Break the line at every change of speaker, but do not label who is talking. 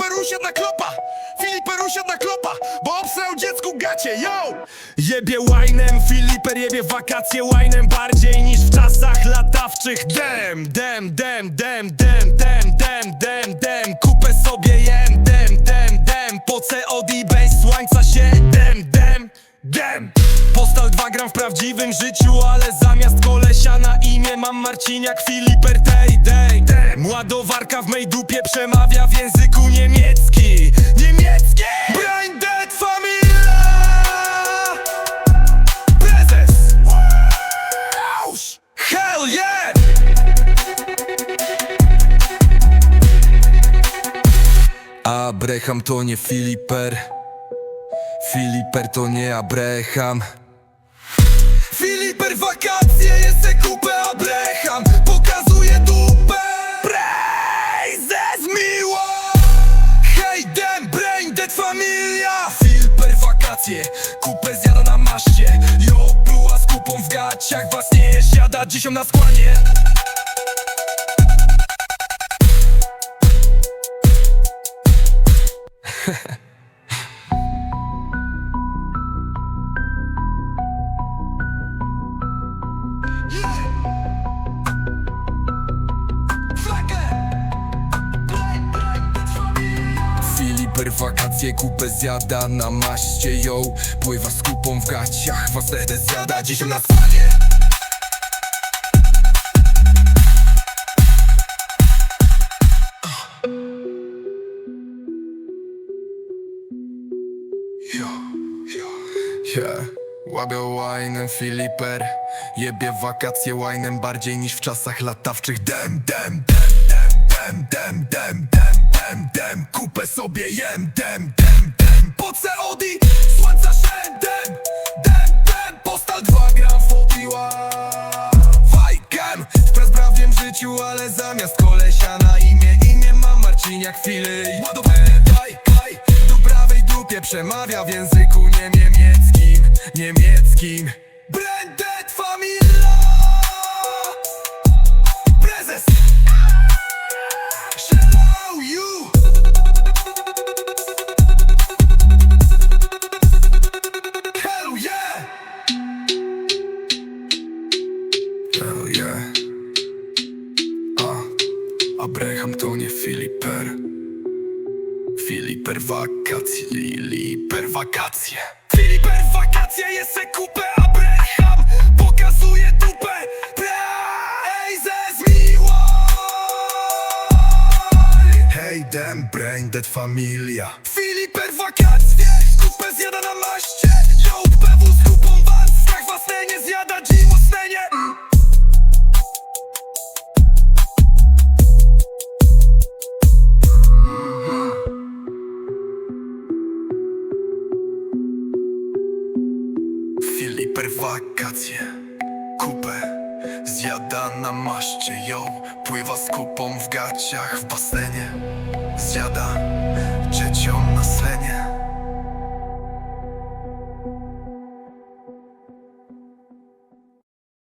Filiper usiadł na klopa! Filiper usiadł na klopa! Bo obsrał dziecku gacie, yo! Jebie łajnem, Filiper jebie wakacje łajnem Bardziej niż w czasach latawczych. Dem, dem, dem, dem, dem, dem, dem, dem, dem Kupę sobie jem, dem, dem, dem Po COD bez słońca się dem, dem, dem. Postal 2 gram w prawdziwym życiu, ale zamiast kolesia na imię mam Marciniak Filiper tej, Ładowarka w mej dupie przemawia w języku niemiecki Niemiecki! Blinded Familia! Prezes! Hell yeah! Abraham to nie Filiper Filiper to nie Abraham wakacje, kupę zjada na maszcie. Jo, była z kupą w gaciach Was nie siada, dziesią na skłanie Filiper wakacje kupę zjada na maście ją Pływa z kupą w gaciach, fasetę zjada dziś na spanie Jo, jo, yeah. Łabią łajnem Filiper. Jebie wakacje łajnem bardziej niż w czasach latawczych. Dem, dem, dem, dem, dem, dem, dem, dem, dem, dem. Kupę sobie jem, dem, dem, dem. Po COD, słońca się, dem, dem, dem. Postal 2 gram fotiła. Fajkem, w bezprawnym życiu, ale zamiast kolesia na imię Imię mam Marciniak Fili Ładowanie, daj, daj Do prawej dupie przemawia w języku nie niemieckim Niemieckim Abraham to nie Filiper. Filiper wakacje, Filiper wakacje. Filiper wakacje, jest se kupę Abraham Pokazuje dupę. Prezes miło Hej dem, brain dead familia. Filiper wakacje Kupę zjada na maście Filiper wakacje. Kupę Zjada na maszcie ją Pływa z kupą w gaciach w basenie. Zjada dzieciom